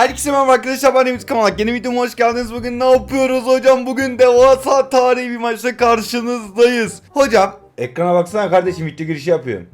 Herkese merhaba arkadaşlar ben Emir Kamalak yeni videoma hoş geldiniz. Bugün ne yapıyoruz hocam? Bugün devasa tarihi bir maçla karşınızdayız. Hocam ekrana baksana kardeşim video girişi yapıyorum.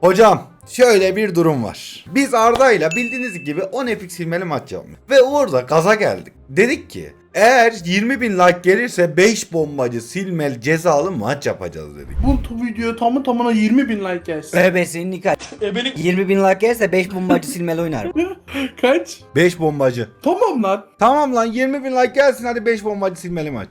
Hocam şöyle bir durum var. Biz Arda ile bildiğiniz gibi 10 epik silmeli maç yaptık. Ve orada gaza geldik. Dedik ki eğer 20 bin like gelirse 5 bombacı silmeli cezalı maç yapacağız dedik Bu video tamı tamına 20 bin like gelsin. Ebe senin nikah. Ebelik 20 bin like gelirse 5 bombacı silmeli oynar. kaç? 5 bombacı Tamam lan. Tamam lan 20 bin like gelsin hadi 5 bombacı silmeli maç.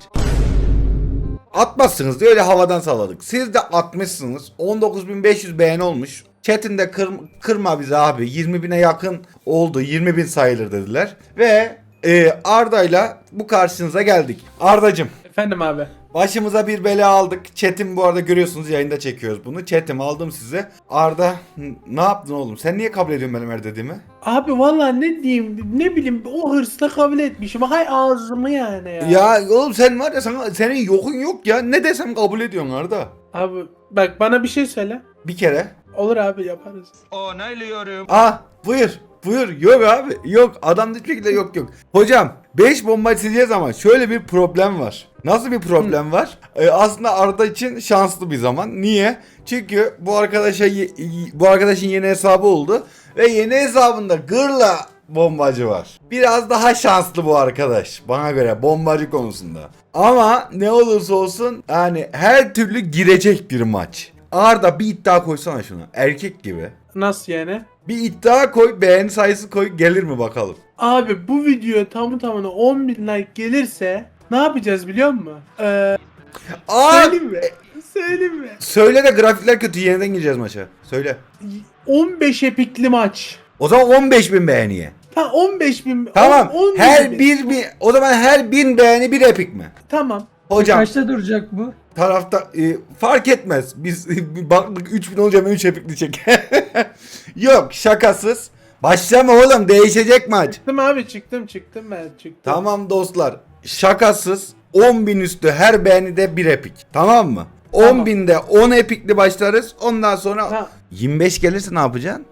Atmazsınız diye öyle havadan salladık. Siz de atmışsınız. 19.500 beğeni olmuş. Chat'inde kır, kırma bizi abi. 20 bine yakın oldu. 20 bin sayılır dediler. Ve e, Arda'yla bu karşınıza geldik. Ardacım Efendim abi. başımıza bir bela aldık. Chat'im bu arada görüyorsunuz yayında çekiyoruz bunu. Chat'im aldım size. Arda ne yaptın oğlum? Sen niye kabul ediyorsun benim her dediğimi? Abi vallahi ne diyeyim ne bileyim o hırsla kabul etmişim. Hay ağzımı yani ya. Ya oğlum sen var ya sana, senin yokun yok ya. Ne desem kabul ediyorsun Arda. Abi bak bana bir şey söyle. Bir kere. Olur abi yaparız. Ah buyur. Buyur. Yok abi. Yok. Adam hiçbir şekilde yok yok. Hocam 5 bomba sileceğiz ama şöyle bir problem var. Nasıl bir problem var? Ee, aslında Arda için şanslı bir zaman. Niye? Çünkü bu arkadaşa bu arkadaşın yeni hesabı oldu ve yeni hesabında gırla bombacı var. Biraz daha şanslı bu arkadaş bana göre bombacı konusunda. Ama ne olursa olsun yani her türlü girecek bir maç. Arda bir iddia koysana şuna. Erkek gibi. Nasıl yani? Bir iddia koy, beğeni sayısı koy, gelir mi bakalım? Abi bu video tamı tamına 10 bin like gelirse ne yapacağız biliyor musun? Ee, Aa! söyleyeyim mi? Söyleyeyim mi? Söyle de grafikler kötü, yeniden gireceğiz maça. Söyle. 15 epikli maç. O zaman 15 bin beğeniye. Ha 15 bin. Tamam. 10 bin her bin. bir, bir, o zaman her bin beğeni bir epik mi? Tamam. Hocam Kaçta duracak bu? tarafta e, fark etmez. Biz bir baktık 3000 olunca hemen 3 epikli çek. Yok şakasız. Başlama oğlum değişecek maç. Çıktım abi çıktım çıktım ben çıktım. Tamam dostlar. Şakasız 10 bin üstü her beğenide bir epik. Tamam mı? 10 Tamam. binde 10 epikli başlarız. Ondan sonra Ha. 25 gelirse ne yapacaksın?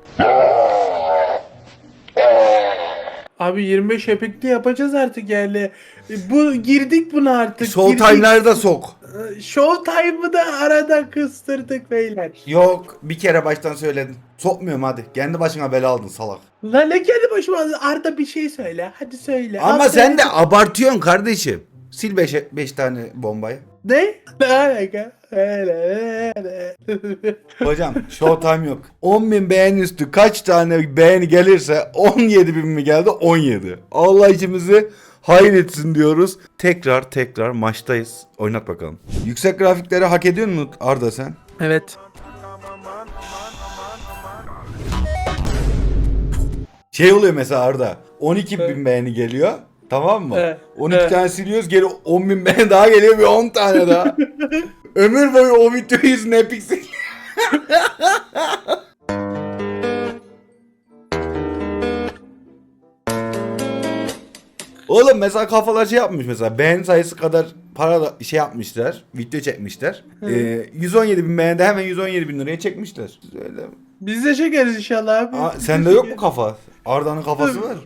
Abi 25 epikli yapacağız artık yani. E, Bu girdik buna artık. Sol girdik. time'larda sok. Ee, Showtime'ı da arada kıstırdık beyler. Yok bir kere baştan söyledin. Sokmuyorum hadi. Kendi başına bela aldın salak. Lan ne kendi başıma Arda bir şey söyle. Hadi söyle. Ama Abi sen de abartıyorsun kardeşim. Sil 5 5 tane bombayı. Ne? Ne alaka? Hocam showtime yok. 10 bin beğeni üstü kaç tane beğeni gelirse 17 bin mi geldi? 17. Allah içimizi hayır etsin diyoruz. Tekrar tekrar maçtayız. Oynat bakalım. Yüksek grafikleri hak ediyor musun Arda sen? evet. Şey oluyor mesela Arda. 12 bin beğeni geliyor. Tamam mı? Evet, 12 evet. tane siliyoruz geri 10 bin beğeni daha geliyor bir 10 tane daha. Ömür boyu o videoyu yüzüne epic Oğlum mesela kafalar şey yapmış mesela beğeni sayısı kadar para da şey yapmışlar video çekmişler. Ee, 117 bin beğende hemen 117 bin liraya çekmişler. Öyle. Biz de çekeriz inşallah abi. Aa, sende yok mu kafa? Arda'nın kafası var.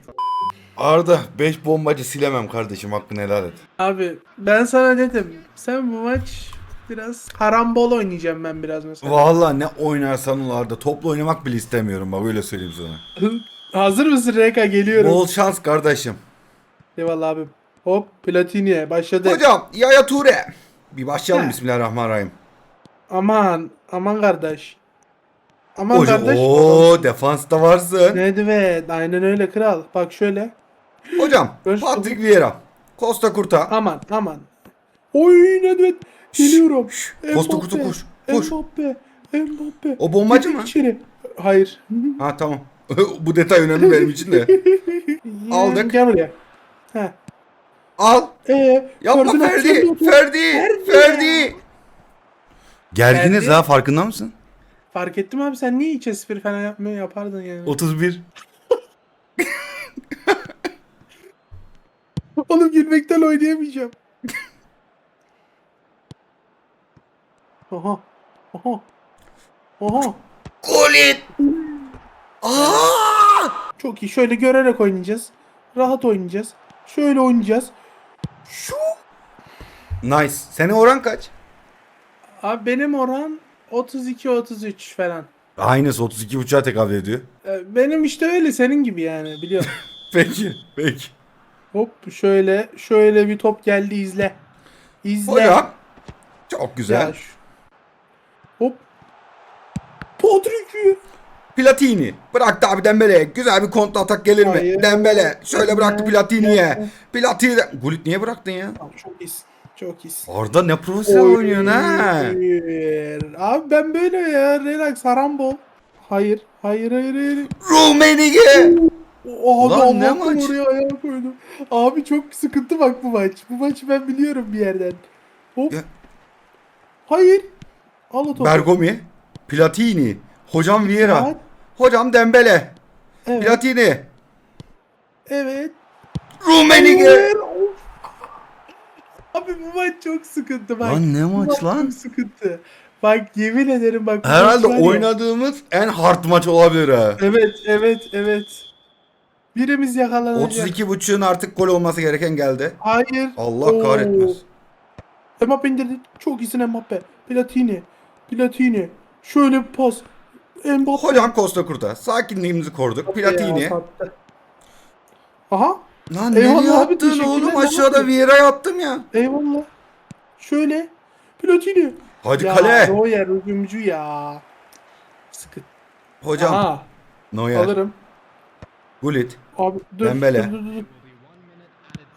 Arda 5 bombacı silemem kardeşim hakkını helal et. Abi ben sana dedim. Sen bu maç biraz karambol oynayacağım ben biraz mesela. Vallahi ne oynarsan ol Arda. Toplu oynamak bile istemiyorum bak öyle söyleyeyim sana. Hazır mısın Reka geliyorum. Bol şans kardeşim. Eyvallah abim. Hop Platini'ye başladı. Hocam Yaya Ture. Bir başlayalım He. Bismillahirrahmanirrahim. Aman aman kardeş. Aman Hocam kardeş. ooo defansta varsın. Evet aynen öyle kral. Bak şöyle. Hocam şu Patrick Vieira. Costa Kurta. Aman aman. Oy Nedved. Geliyorum. Costa Mbappe, Kurta koş. Koş. Mbappe. Mbappe. O bombacı mı? içeri. Hayır. Ha tamam. Bu detay önemli benim için de. Aldık. Gel buraya. Heh. Al. Ee, Yapma Ferdi. yok. Ferdi. Ferdi. Ferdi. Gerginiz Ferdi. ha farkında mısın? Fark ettim abi sen niye hiç espri falan yapmıyor yapardın yani. 31. Oğlum gülmekten oynayamayacağım. Oha. Oha. Oha. Gol it. Aa! Çok iyi. Şöyle görerek oynayacağız. Rahat oynayacağız. Şöyle oynayacağız. Şu. Nice. Senin oran kaç? Abi benim oran 32-33 falan. Aynısı 32 buçuğa tekabül ediyor. Ee, Benim işte öyle senin gibi yani biliyorum. Peki. Peki. Hop şöyle şöyle bir top geldi izle. İzle. Hocam. Çok Ya güzel. şu- Hop. Patrick. Platini. Bıraktı abi Dembele. Güzel bir kontra atak gelir mi? Hayır. Dembele. Şöyle bıraktı Platini'ye. Platini. Gullit niye bıraktın ya? Tamam, çok iyisin. Çok iyisin. Arda ne profesyonel Oy. oynuyorsun ha. Abi ben böyle ya. Relax harambol. Hayır. Hayır hayır hayır. Rumenige. O abi Lan ne maç? oraya ayağı koydum. Abi çok sıkıntı bak bu maç. Bu maçı ben biliyorum bir yerden. Hop. Ya. Hayır. Al o topu. Bergomi. Platini. Hocam Vieira. Hocam Dembele. Evet. Platini. Evet. Rumenige. Abi bu maç çok sıkıntı bak. Lan ne Bu maç lan? Çok sıkıntı. Bak yemin ederim bak. Herhalde maç var ya. oynadığımız en hard maç olabilir ha. Evet evet evet. Birimiz yakalanacak. 32 buçuğun artık gol olması gereken geldi. Hayır. Allah Oo. kahretmez. Mbappe indirdi. Çok iyisin Mbappe. Platini. Platini. Şöyle bir pas. Mbappe. Hocam Costa Kurta. Sakinliğimizi koruduk. Platini. Aha. Lan Eyvallah nereye abi, attın oğlum? Aşağıda yaptın? Vieira'ya attım ya. Eyvallah. Şöyle. Platini. Hadi ya, kale. Neuer hücumcu ya. Sıkıntı. Hocam. Aha. Neuer. Alırım. Gullit. Abi dur. Dembele. Dur, dur, dur.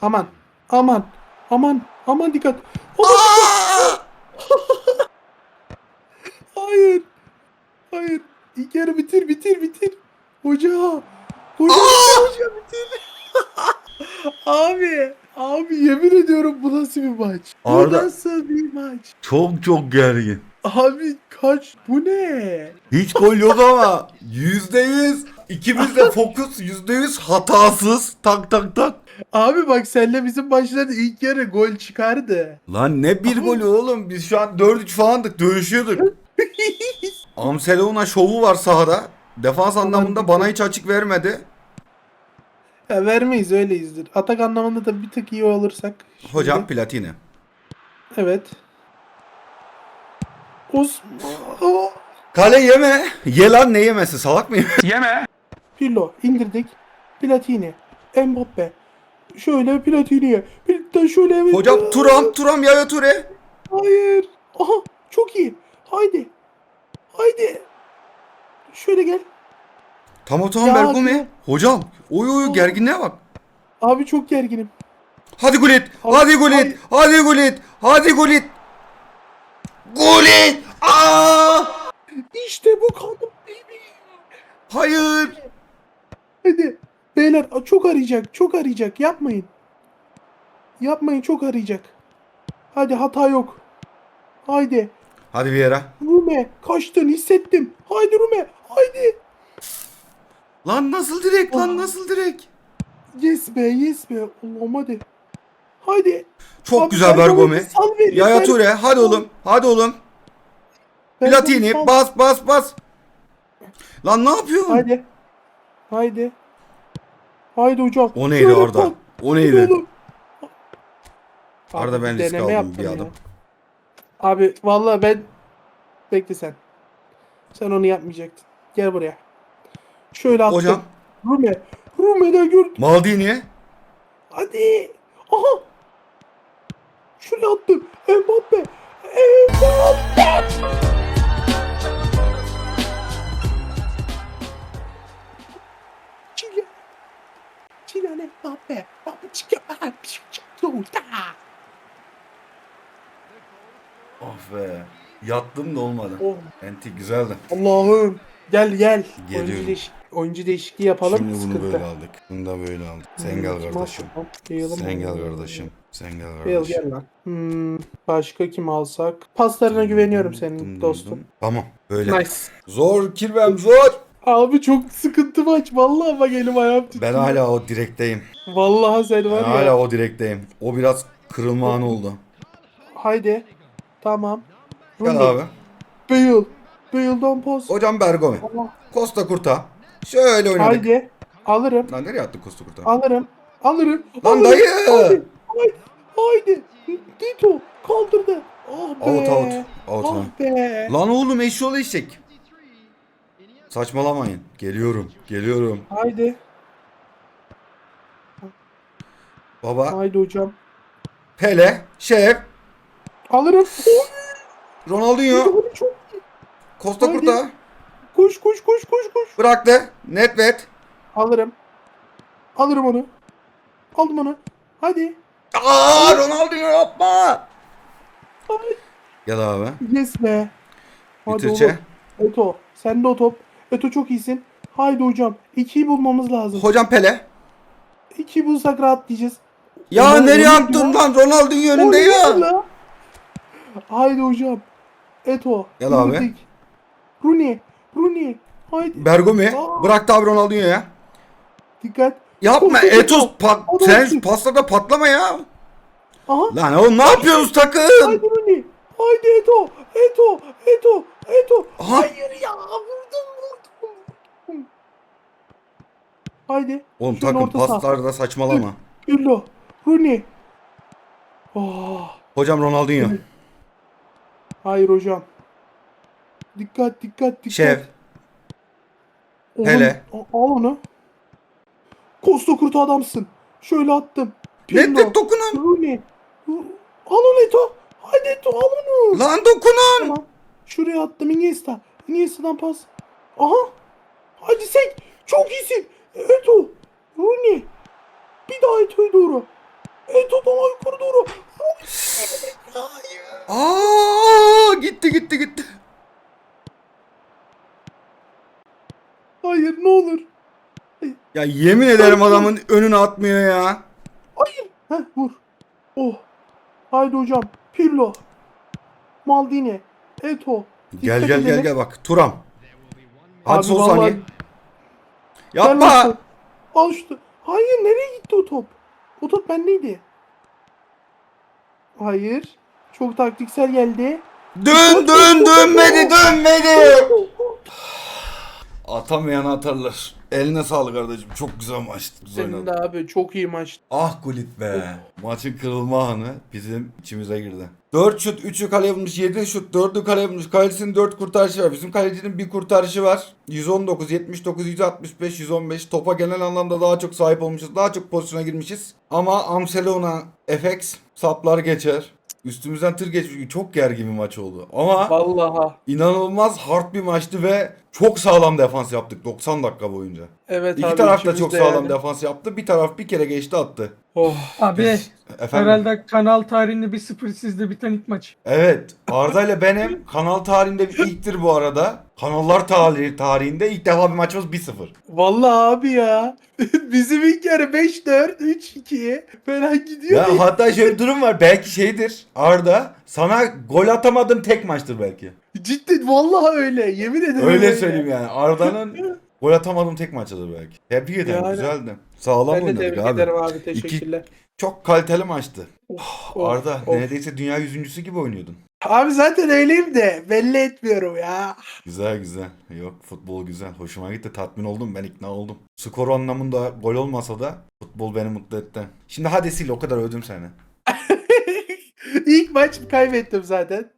Aman. Aman. Aman. Aman dikkat. Aman. Hayır. Hayır. İlk yarı bitir bitir bitir. Hoca. Hoca bitir hoca bitir. abi. Abi yemin ediyorum bu nasıl bir maç? Bu Arda- nasıl bir maç? Çok çok gergin. Abi kaç? Bu ne? Hiç gol yok ama yüzde yüz. İkimiz de fokus yüzde yüz hatasız. Tak tak tak. Abi bak senle bizim maçlarda ilk yarı gol çıkardı. Lan ne bir golü oğlum. Biz şu an 4-3 falandık. Dövüşüyorduk. Amselona şovu var sahada. Defans anlamında bana hiç açık vermedi. Ya vermeyiz öyleyizdir. Atak anlamında da bir tık iyi olursak. Şimdi- Hocam Platini. Evet. Aa, Kale yeme. Ye lan ne yemesi salak mıyım? Pirlo indirdik. Platini. Mbappe. Şöyle Platini'ye. Bir de şöyle. Hocam Turam Turam Yaya Ture. Hayır. Aha çok iyi. Haydi. Haydi. Şöyle gel. Tamam tamam Ya, Bergome. ya. Hocam. Oy oy gerginliğe bak. Abi çok gerginim. Hadi Gullit. Hadi Gullit. Hadi Gullit. Hadi Gullit. Gullit. Aa! İşte bu kaldım baby. Hayır. Hadi. Beyler çok arayacak. Çok arayacak. Yapmayın. Yapmayın çok arayacak. Hadi hata yok. Haydi. Hadi Vieira. Rume kaçtın hissettim. Haydi Rume. Haydi. Lan nasıl direkt lan nasıl direkt? Yes be yes be. Allah'ım hadi. Haydi. Çok Abi, güzel Bergome. Yaya Ture. Hadi oğlum. Hadi oğlum. Platini sal. bas bas bas. Lan ne yapıyorsun? Haydi. Haydi. Haydi hocam. O neydi Şöyle Arda? bak. O neydi? oğlum. Arda ben risk aldım bir ya. adım. Abi vallahi ben bekle sen. Sen onu yapmayacaktın. Gel buraya. Şöyle attım. Hocam. Rume. Rume'den gör. Maldini. Hadi. Aha. Şöyle attım. Mbappe. Mbappe. Çile. Çile Mbappe. Mbappe çıkıyor. Yolda. Be. Yattım da olmadı. Oh. Enti güzeldi. Allah'ım. Gel gel. Geliyorum. Oyuncu, değiş oyuncu değişikliği yapalım. Şimdi bunu Sıkıntı. böyle aldık. Bunu da böyle aldık. Sen gel Hmm, kardeşim. Yayalım Sen gel kardeşim. Sen gel kardeşim. gel lan. Hmm, başka kim alsak? Paslarına güveniyorum senin dostum. Tamam. Böyle. Nice. Zor kirvem zor. Abi çok sıkıntı maç. Vallahi bak elim ayağım Ben titriyor. hala o direkteyim. Vallahi sen Ben var ya. hala o direkteyim. O biraz kırılma anı oldu. Haydi. Tamam. Gel abi. Bale. Bale'dan pas. Hocam Bergome. Allah. Costa Kurta. Şöyle oynadık. Haydi. Alırım. Lan nereye attın Costa Kurta? Alırım. Alırım. Lan alırım. dayı! Haydi. Haydi. Haydi. Tito kaldırdı. Ah be. Out out. Out Ah lan. be. Lan oğlum eşyolu eşek. Saçmalamayın. Geliyorum. Geliyorum. Haydi. Baba. Haydi hocam. Pele. Şef. Alırım. Ronaldinho. Costa Haydi. Kurta. Koş koş koş koş koş. Bıraktı. Netvet. Alırım. Alırım onu. Aldım onu. Hadi. Aa Ronaldinho yapma. Haydi. Gel abi. Yes be. Hadi Bitirçe. oğlum. Eto. Sende o top. Eto çok iyisin. Haydi hocam. İkiyi bulmamız lazım. Hocam Pele. İkiyi bulsak rahatlayacağız. Ya Ulan nereye attın lan? Ronaldinho önünde neydi ya. Haydi hocam. Eto. Gel abi. Rooney. Rooney. Haydi. Bergomi. Aa. Bıraktı abi Ronaldinho'ya. Dikkat. Yapma Kurta. Etos pat da sen paslarda patlama ya. Aha. Lan oğlum ne yapıyorsunuz takım? Haydi Rooney. Haydi Eto. Eto. Eto. Eto. Aha. Hayır ya. Vurdum vurdum. Haydi. Oğlum Şöyle takım paslarda saçmalama. Pirlo. Rooney. Oh. Hocam Ronaldinho. Hayır hocam. Dikkat dikkat dikkat. Şef. Oğlum, Pele. Al onu. Costa kurtu adamsın. Şöyle attım. Netvet dokunun. Rooney. Al onu Eto. Hadi Eto al onu. Lan dokunun. Tamam. Şuraya attım Iniesta. Iniesta'dan pas. Aha. Hadi sen. Çok iyisin. Eto. Rooney. Bir daha Eto'ya doğru. Eto'dan yukarı doğru. Aa gitti gitti gitti. Hayır ne olur. Ya yemin ederim adamın önüne atmıyor ya. Hayır. Heh vur. Oh. Haydi hocam. Pirlo. Maldini. Eto. Gel Dikkat gel gel edelim. gel bak Turam. Hadi Abi son vallahi- saniye. Gel Yapma. lan. Al şu. Hayır nereye gitti o top? O top bendeydi. Hayır. Çok taktiksel geldi. Dön dön dönmedi dönmedi. Atamayan atarlar. Eline sağlık kardeşim. Çok güzel maçtı. Güzel Senin oynadın. de abi çok iyi maç. Ah Gullit be. Maçın kırılma anı bizim içimize girdi. 4 şut, 3'ü kaleye bulmuş, 7 şut, 4'ü kaleye bulmuş. Kalecisinin 4 kurtarışı var. Bizim kalecinin bir kurtarışı var. 119, 79, 165, 115. Topa genel anlamda daha çok sahip olmuşuz. Daha çok pozisyona girmişiz. Ama Amselona, FX saplar geçer. Üstümüzden tır geçmiş. Çok gergin bir maç oldu. Ama Vallahi. inanılmaz hard bir maçtı ve çok sağlam defans yaptık 90 dakika boyunca. Evet İki abi. taraf da çok sağlam yani. defans yaptı. Bir taraf bir kere geçti attı. Oh. Abi Efendim. herhalde kanal tarihinde bir sıfır sizde biten ilk maç. Evet. Arda ile benim kanal tarihinde bir ilktir bu arada. Kanallar tarihi, tarihinde ilk defa bir maçımız 1-0. Vallahi abi ya. Bizim ilk yarı 5-4, 3-2 falan gidiyor. Ya hatta şöyle bir durum var. Belki şeydir. Arda sana gol atamadım tek maçtır belki. Cidden vallahi öyle. Yemin ederim Öyle söyleyeyim yani. Arda'nın gol atamadım tek maçıdır belki. Tebrik ederim. Yani. Güzeldi. Sağlam Ben oynadık tebrik abi. ederim abi. Teşekkürler. Çok kaliteli maçtı. Of, Arda of. neredeyse dünya yüzüncüsü gibi oynuyordun. Abi zaten öyleyim de belli etmiyorum ya. Güzel güzel. Yok futbol güzel. Hoşuma gitti. Tatmin oldum. Ben ikna oldum. Skor anlamında gol olmasa da futbol beni mutlu etti. Şimdi hadi sil o kadar övdüm seni. İlk maç kaybettim zaten.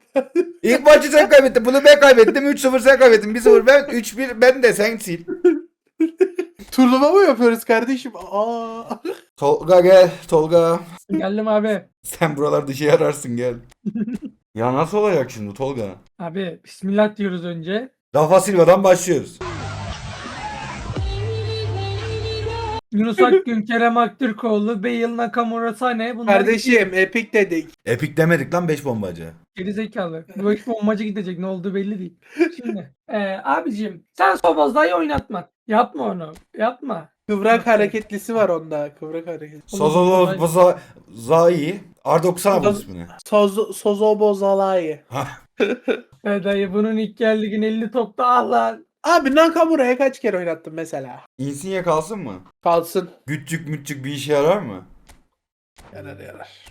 İlk maçı sen kaybettin. Bunu ben kaybettim. 3-0 sen kaybettin. 1-0 ben. 3-1 ben de sen sil. Turnuva mı yapıyoruz kardeşim? Aa. Tolga gel. Tolga. Geldim abi. Sen buralarda işe yararsın gel. ya nasıl olacak şimdi Tolga? Abi bismillah diyoruz önce. Rafa Silva'dan başlıyoruz. Yunus Akgün, Kerem Aktürkoğlu, Bale, Nakamura, Sane bunlar Kardeşim epik dedik. Epic demedik lan 5 bombacı. geri zekalı. Bu ekip bombacı gidecek ne olduğu belli değil. Şimdi e, abicim sen Sobozla'yı oynatma. Yapma onu. Yapma. Kıvrak hareketlisi var onda. Kıvrak hareket. Sozolo Boza Zai. Arda okusana bu Sozo- ismini. Sozo, Sozobo Zalai. Be dayı bunun ilk geldiği gün 50 topta ah lan. Abi Nakamura'ya kaç kere oynattım mesela? Insigne kalsın mı? Kalsın. Güçcük mütçük bir işe yarar mı? Yarar yarar.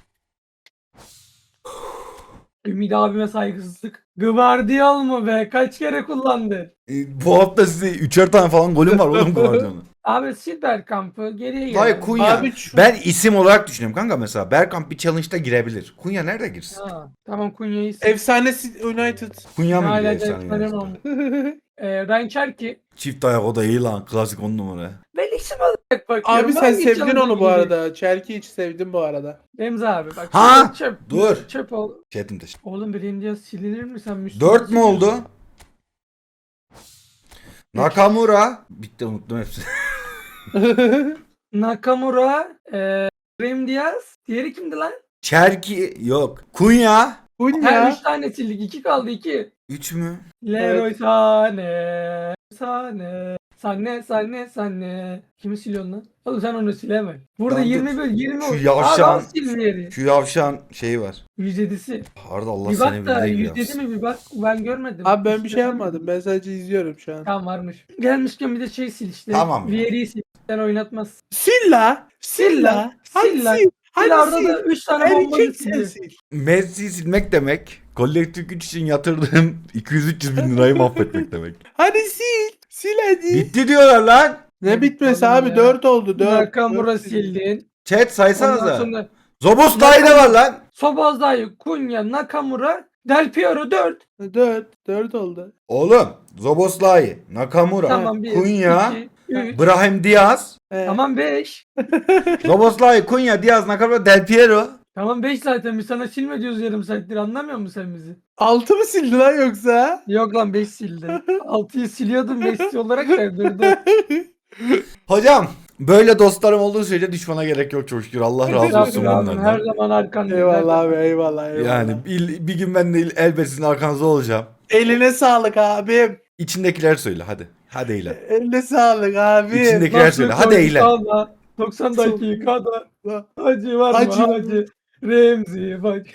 Ümit abime saygısızlık. Gvardiol mu be? Kaç kere kullandı? E, Bu hafta size üçer tane falan golüm var oğlum Guardiola'nın. Abi Silver kampı geriye Vay gelelim. Kunya. Abi şu- Ben isim olarak düşünüyorum kanka mesela. Bergkamp bir challenge'da girebilir. Kunya nerede girsin? Ha, tamam Kunya'yı Efsanesi United. Kunya mı Hala da efsane? efsanem Ee, ben Çerki. Çift ayak o da iyi lan. Klasik on numara. Ben isim olarak bakıyorum. Abi sen Hangi sevdin onu bu arada. Çelki hiç sevdim bu arada. Remzi abi bak. Ha, Çöp. dur. Çöp ol. Chatim taşı. Oğlum birinci yaz silinir mi sen Müslüman? 4 mü oldu? Nakamura. Bitti unuttum hepsini. Nakamura, e, Rem Diaz. Diğeri kimdi lan? Çerki yok. Kunya. Bu ne ya? üç tane sildik. iki kaldı iki. 3 mü? Leroy Sane. Sane. Sane, Sane, Sane. Kimi siliyorsun lan? Oğlum sen onu sileme. Burada dur. 20 böl 20 Şu diğeri. Şu yavşan şeyi var. 107'si. Arda Allah Bir seni bak da bildiği gibi 107 yapsın. mi bir bak. Ben görmedim. Abi ben bir şey yapmadım. Ben sadece izliyorum şu an. Tamam varmış. Gelmişken bir de şey sil işte. Tamam ya. Vieri'yi sil. Sen oynatmaz. Sil la. Sil la. Hadi Sil la. sil. Sil. da 3 tane bomba. Messi silmek demek kolektif güç için yatırdığım 200-300 bin lirayı mahvetmek demek. Hadi sil. Sil hadi. Bitti diyorlar lan. Ne bitmesi Tamam abi? ya. 4 oldu 4. Nakamura sildin. Chat Ondan saysanıza. sonra Zoboslay da var lan. Sobozday, Kunya, Nakamura, Del Piero 4. 4. 4 oldu. Oğlum Zoboslay, Nakamura, Tamam 1, Kunya, 2, 3. Brahim Diaz, Tamam 5. Zoboslay, Kunya, Diaz, Nakamura, Del Piero. Tamam 5 zaten biz sana silme diyoruz yarım saattir anlamıyor musun sen bizi? 6 mı sildi lan yoksa? Yok lan 5 sildi. 6'yı siliyordum Messi olarak da durdu. Hocam böyle dostlarım olduğu sürece düşmana gerek yok çok şükür. Allah razı olsun Estağfurullah Her bunlardan. zaman arkandayım. eyvallah abi eyvallah eyvallah. Yani bir, bir gün ben de elbet sizin arkanızda olacağım. Eline sağlık abim. İçindekiler söyle hadi. Hadi eyle. Eline sağlık abim. İçindekiler söyle. Hadi eyle. 90 dakikada acı var mı Acı. acı? Remzi bak.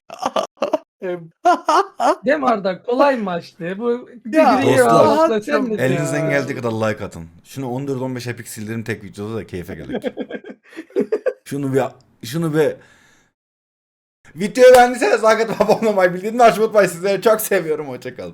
Dem Arda kolay maçtı. Bu Ya, digriyi dostlar, almakla sen de Elinizden Ya. geldiği kadar like atın. Şunu 14-15 epik sildirim tek videoda da keyfe gerek. şunu bir şunu bir Videoyu beğendiyseniz like atıp abone olmayı bildiğini açmayı unutmayın. Sizleri çok seviyorum. Hoşçakalın.